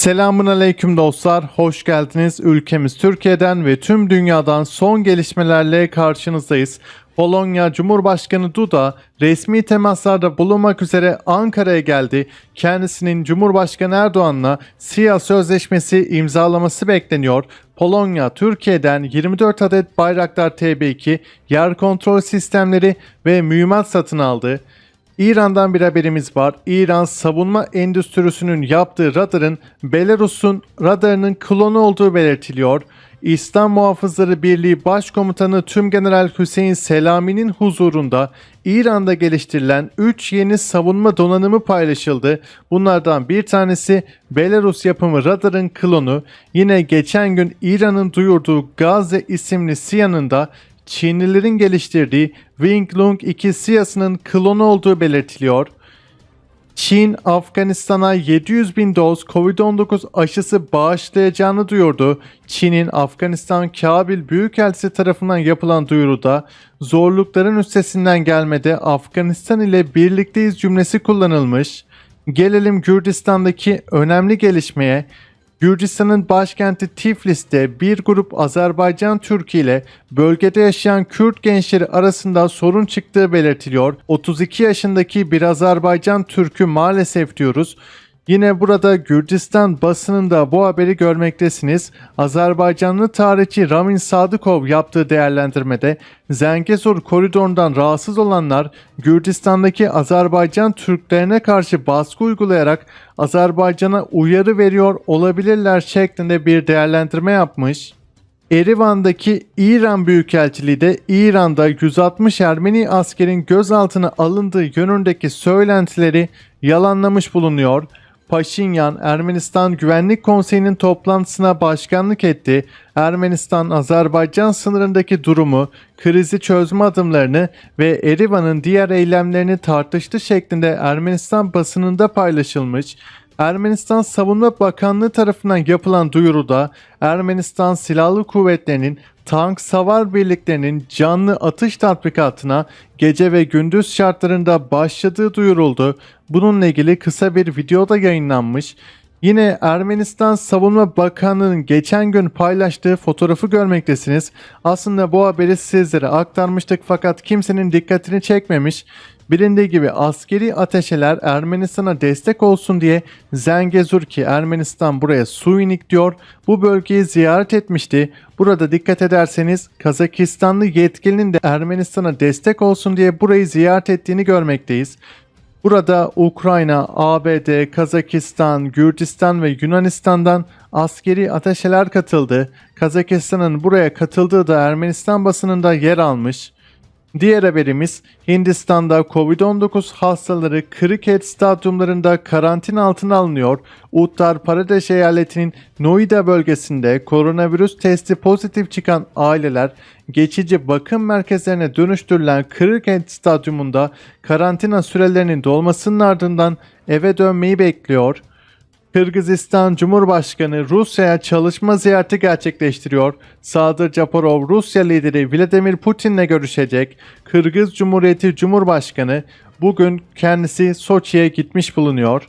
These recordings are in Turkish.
Selamun aleyküm dostlar, hoş geldiniz. Ülkemiz Türkiye'den ve tüm dünyadan son gelişmelerle karşınızdayız. Polonya Cumhurbaşkanı Duda resmi temaslarda bulunmak üzere Ankara'ya geldi. Kendisinin Cumhurbaşkanı Erdoğan'la SİA sözleşmesi imzalaması bekleniyor. Polonya Türkiye'den 24 adet Bayraktar TB2 yer kontrol sistemleri ve mühimmat satın aldı. İran'dan bir haberimiz var. İran savunma endüstrisinin yaptığı radarın Belarus'un radarının klonu olduğu belirtiliyor. İslam Muhafızları Birliği Başkomutanı Tümgeneral Hüseyin Selami'nin huzurunda İran'da geliştirilen 3 yeni savunma donanımı paylaşıldı. Bunlardan bir tanesi Belarus yapımı radarın klonu. Yine geçen gün İran'ın duyurduğu Gazze isimli SİHA'nın da Çinlilerin geliştirdiği Winglong 2 SİHA'sının klonu olduğu belirtiliyor. Çin, Afganistan'a 700 bin doz Covid-19 aşısı bağışlayacağını duyurdu. Çin'in Afganistan Kabil Büyükelçisi tarafından yapılan duyuruda zorlukların üstesinden gelmede Afganistan ile birlikteyiz cümlesi kullanılmış. Gelelim Gürcistan'daki önemli gelişmeye. Gürcistan'ın başkenti Tiflis'te bir grup Azerbaycan Türk'ü ile bölgede yaşayan Kürt gençleri arasında sorun çıktığı belirtiliyor. 32 yaşındaki bir Azerbaycan Türk'ü maalesef diyoruz. Yine burada Gürcistan basınında bu haberi görmektesiniz. Azerbaycanlı tarihçi Ramin Sadıkov yaptığı değerlendirmede Zengezur koridorundan rahatsız olanlar Gürcistan'daki Azerbaycan Türklerine karşı baskı uygulayarak Azerbaycan'a uyarı veriyor olabilirler şeklinde bir değerlendirme yapmış. Erivan'daki İran Büyükelçiliği de İran'da 160 Ermeni askerin gözaltına alındığı yönündeki söylentileri yalanlamış bulunuyor. Paşinyan Ermenistan Güvenlik Konseyi'nin toplantısına başkanlık etti. Ermenistan Azerbaycan sınırındaki durumu, krizi çözme adımlarını ve Erivan'ın diğer eylemlerini tartıştı şeklinde Ermenistan basınında paylaşılmış. Ermenistan Savunma Bakanlığı tarafından yapılan duyuruda Ermenistan Silahlı Kuvvetleri'nin tank savar birliklerinin canlı atış tatbikatına gece ve gündüz şartlarında başladığı duyuruldu. Bununla ilgili kısa bir video da yayınlanmış. Yine Ermenistan Savunma Bakanlığı'nın geçen gün paylaştığı fotoğrafı görmektesiniz. Aslında bu haberi sizlere aktarmıştık fakat kimsenin dikkatini çekmemiş. Bilindiği gibi askeri ateşeler Ermenistan'a destek olsun diye Zengezur ki Ermenistan buraya Suinik diyor bu bölgeyi ziyaret etmişti. Burada dikkat ederseniz Kazakistanlı yetkilinin de Ermenistan'a destek olsun diye burayı ziyaret ettiğini görmekteyiz. Burada Ukrayna, ABD, Kazakistan, Gürcistan ve Yunanistan'dan askeri ateşeler katıldı. Kazakistan'ın buraya katıldığı da Ermenistan basınında yer almış. Diğer haberimiz Hindistan'da Covid-19 hastaları kriket stadyumlarında karantina altına alınıyor. Uttar Pradesh eyaletinin Noida bölgesinde koronavirüs testi pozitif çıkan aileler geçici bakım merkezlerine dönüştürülen kriket stadyumunda karantina sürelerinin dolmasının ardından eve dönmeyi bekliyor. Kırgızistan Cumhurbaşkanı Rusya'ya çalışma ziyareti gerçekleştiriyor. Sadır Japarov Rusya lideri Vladimir Putin'le görüşecek. Kırgız Cumhuriyeti Cumhurbaşkanı bugün kendisi Soçi'ye gitmiş bulunuyor.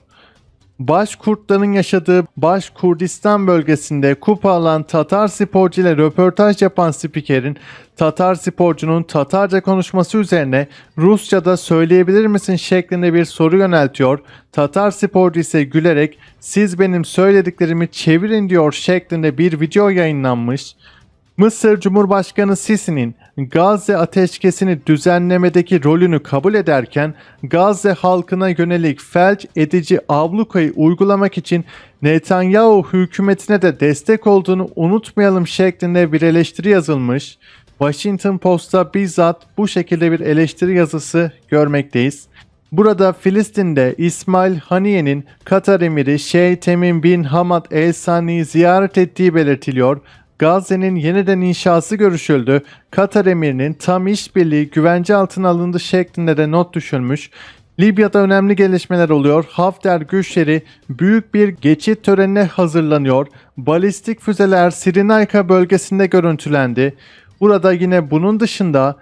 Başkurtların yaşadığı Başkurdistan bölgesinde kupa alan Tatar sporcu ile röportaj yapan spikerin Tatar sporcunun Tatarca konuşması üzerine Rusça'da söyleyebilir misin şeklinde bir soru yöneltiyor. Tatar sporcu ise gülerek siz benim söylediklerimi çevirin diyor şeklinde bir video yayınlanmış. Mısır Cumhurbaşkanı Sisi'nin Gazze ateşkesini düzenlemedeki rolünü kabul ederken Gazze halkına yönelik felç edici ablukayı uygulamak için Netanyahu hükümetine de destek olduğunu unutmayalım şeklinde bir eleştiri yazılmış. Washington Post'ta bizzat bu şekilde bir eleştiri yazısı görmekteyiz. Burada Filistin'de İsmail Haniye'nin Katar emiri Şeyh Temim bin Hamad El Sani'yi ziyaret ettiği belirtiliyor. Gazze'nin yeniden inşası görüşüldü. Katar emirinin tam işbirliği güvence altına alındı şeklinde de not düşülmüş. Libya'da önemli gelişmeler oluyor. Hafter güçleri büyük bir geçit törenine hazırlanıyor. Balistik füzeler Sirinayka bölgesinde görüntülendi. Burada yine bunun dışında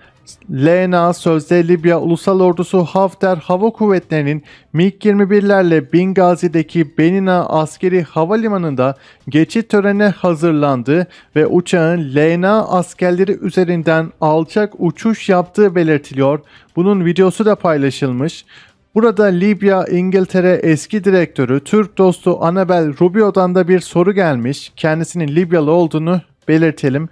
LNA sözde Libya Ulusal Ordusu Hafter Hava Kuvvetleri'nin MiG-21'lerle Bingazi'deki Benina askeri havalimanında geçit törenine hazırlandı ve uçağın LNA askerleri üzerinden alçak uçuş yaptığı belirtiliyor. Bunun videosu da paylaşılmış. Burada Libya İngiltere eski direktörü Türk dostu Annabel Rubio'dan da bir soru gelmiş. Kendisinin Libyalı olduğunu belirtelim.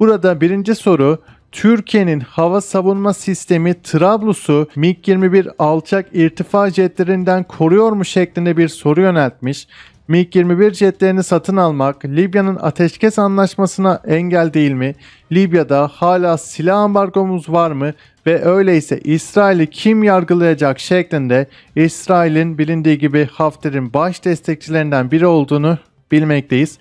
Burada birinci soru Türkiye'nin hava savunma sistemi Trablus'u MiG-21 alçak irtifa jetlerinden koruyor mu şeklinde bir soru yöneltmiş. MiG-21 jetlerini satın almak Libya'nın ateşkes anlaşmasına engel değil mi? Libya'da hala silah ambargomuz var mı? Ve öyleyse İsrail'i kim yargılayacak şeklinde İsrail'in bilindiği gibi Hafter'in baş destekçilerinden biri olduğunu bilmekteyiz.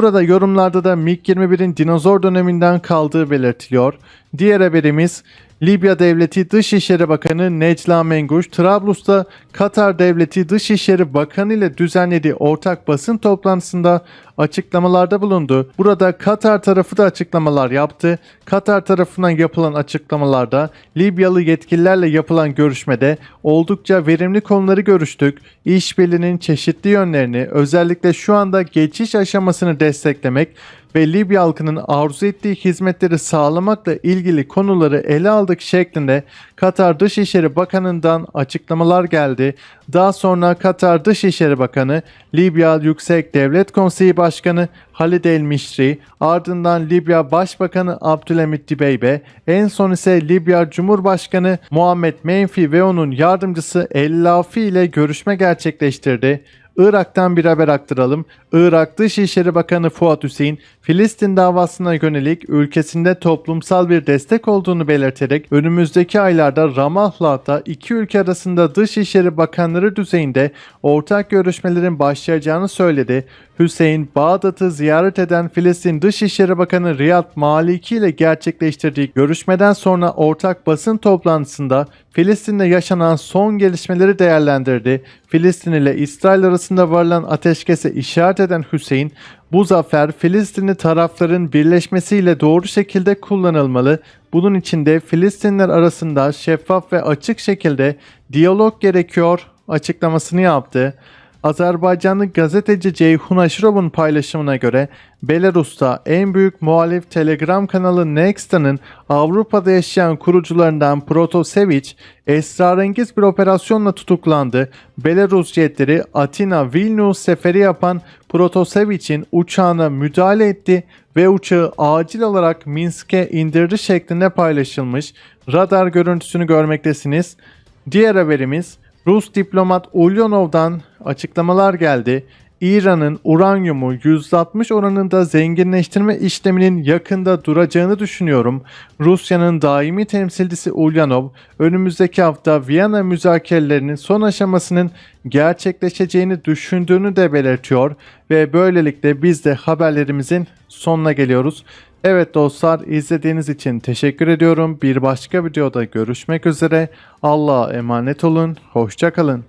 Burada yorumlarda da MiG-21'in dinozor döneminden kaldığı belirtiliyor. Diğer haberimiz Libya Devleti Dışişleri Bakanı Necla Menguş, Trablus'ta Katar Devleti Dışişleri Bakanı ile düzenlediği ortak basın toplantısında açıklamalarda bulundu. Burada Katar tarafı da açıklamalar yaptı. Katar tarafından yapılan açıklamalarda Libyalı yetkililerle yapılan görüşmede oldukça verimli konuları görüştük. İşbirliğinin çeşitli yönlerini özellikle şu anda geçiş aşamasını desteklemek ve Libya halkının arzu ettiği hizmetleri sağlamakla ilgili konuları ele aldık şeklinde Katar Dışişleri Bakanı'ndan açıklamalar geldi. Daha sonra Katar Dışişleri Bakanı, Libya Yüksek Devlet Konseyi Başkanı Halid El Mişri, ardından Libya Başbakanı Abdülhamit Dibeybe, en son ise Libya Cumhurbaşkanı Muhammed Menfi ve onun yardımcısı El Lafi ile görüşme gerçekleştirdi. Irak'tan bir haber aktaralım. Irak Dışişleri Bakanı Fuat Hüseyin, Filistin davasına yönelik ülkesinde toplumsal bir destek olduğunu belirterek önümüzdeki aylarda Ramallah'ta iki ülke arasında Dışişleri Bakanları düzeyinde ortak görüşmelerin başlayacağını söyledi. Hüseyin, Bağdat'ı ziyaret eden Filistin Dışişleri Bakanı Riyad Maliki ile gerçekleştirdiği görüşmeden sonra ortak basın toplantısında Filistin'de yaşanan son gelişmeleri değerlendirdi. Filistin ile İsrail arasında varılan ateşkese işaret eden Hüseyin, bu zafer Filistinli tarafların birleşmesiyle doğru şekilde kullanılmalı. Bunun için de Filistinler arasında şeffaf ve açık şekilde diyalog gerekiyor açıklamasını yaptı. Azerbaycanlı gazeteci Ceyhun Aşırov'un paylaşımına göre Belarus'ta en büyük muhalif Telegram kanalı Nexta'nın Avrupa'da yaşayan kurucularından Protasevich esrarengiz bir operasyonla tutuklandı. Belarus jetleri Atina Vilnius seferi yapan Protasevich'in uçağına müdahale etti ve uçağı acil olarak Minsk'e indirdi şeklinde paylaşılmış. Radar görüntüsünü görmektesiniz. Diğer haberimiz Rus diplomat Ulyanov'dan açıklamalar geldi. İran'ın uranyumu %60 oranında zenginleştirme işleminin yakında duracağını düşünüyorum. Rusya'nın daimi temsilcisi Ulyanov, önümüzdeki hafta Viyana müzakerelerinin son aşamasının gerçekleşeceğini düşündüğünü de belirtiyor ve böylelikle biz de haberlerimizin sonuna geliyoruz. Evet dostlar izlediğiniz için teşekkür ediyorum. Bir başka videoda görüşmek üzere. Allah'a emanet olun. Hoşçakalın.